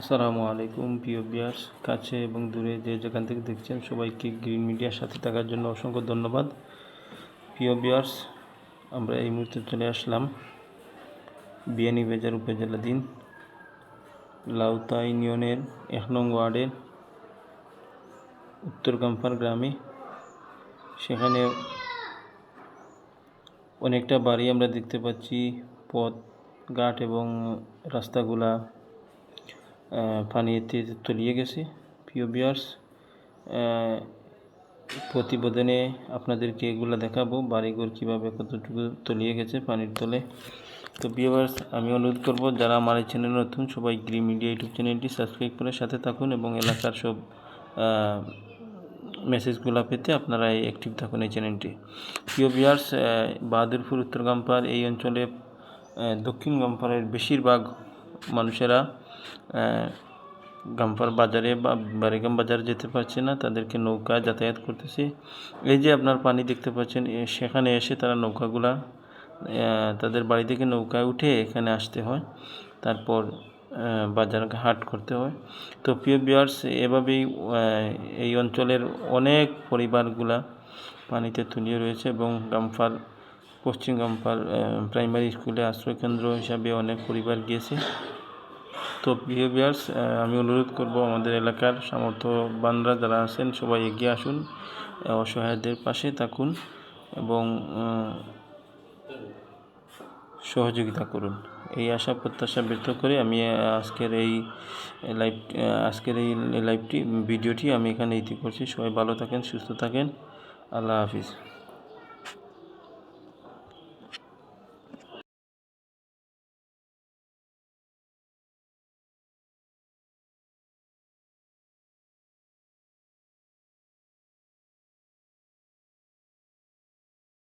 আসসালামু আলাইকুম, প্রিয় বিয়ার্স কাছে এবং দূরে যে যেখান থেকে দেখছেন সবাইকে গ্রিন মিডিয়ার সাথে থাকার জন্য অসংখ্য ধন্যবাদ। প্রিয় বিয়ার্স আমরা এই মুহূর্তে চলে আসলাম বিয়ানীবাজার উপজেলাধীন লাউতা ইউনিয়নের এক নং ওয়ার্ডের উত্তর গাম্পার গ্রামে। সেখানে অনেকটা বাড়ি আমরা দেখতে পাচ্ছি, পথ, ঘাট এবং রাস্তাগুলা পানিতে তলিয়ে গেছে। প্রিয় বিয়ার্স প্রতিবেদনে আপনাদেরকে এগুলো দেখাবো, বাড়িঘর কীভাবে কতটুকু তলিয়ে গেছে পানির তলে। তো বিয়ার্স আমি অনুরোধ করব, যারা আমার এই চ্যানেল নতুন, সবাই গ্রি মিডিয়া ইউটিউব চ্যানেলটি সাবস্ক্রাইব করে সাথে থাকুন এবং এলাকার সব মেসেজগুলো পেতে আপনারা এই অ্যাক্টিভ থাকুন এই চ্যানেলটি প্রিয় বিয়ার্স বাহাদুরপুর, উত্তর গাম্পার এই অঞ্চলে দক্ষিণ গাম্পারের বেশিরভাগ মানুষেরা আহ, গাম্পার বাজারে বা বারিগাম বাজারে যেতে পারছে না তাদেরকে নৌকা যাতায়াত করতেছে। এই যে আপনার পানি দেখতে পাচ্ছেন সেখানে এসে তারা নৌকাগুলা তাদের বাড়ি থেকে নৌকায় উঠে এখানে আসতে হয়। তারপর বাজার হাট করতে হয়। তো প্রিয় বিয়ার্স এভাবেই এই অঞ্চলের অনেক পরিবারগুলা পানিতে তলিয়ে রয়েছে এবং গাম্পার পশ্চিম গাম্পার আহ, প্রাইমারি স্কুলে আশ্রয়কেন্দ্র হিসাবে অনেক পরিবার গিয়েছে। তো বিহেভিয়ার্স আমি অনুরোধ করব আমাদের এলাকার সামর্থ্যবানরা যারা আছেন সবাই এগিয়ে আসুন অসহায়দের পাশে থাকুন এবং সহযোগিতা করুন। এই আশা প্রত্যাশা ব্যক্ত করে আমি আজকের এই লাইভ আজকের এই লাইভটি ভিডিওটি আমি এখানে ইতি করছি। সবাই ভালো থাকেন সুস্থ থাকেন। আল্লাহ হাফিজ।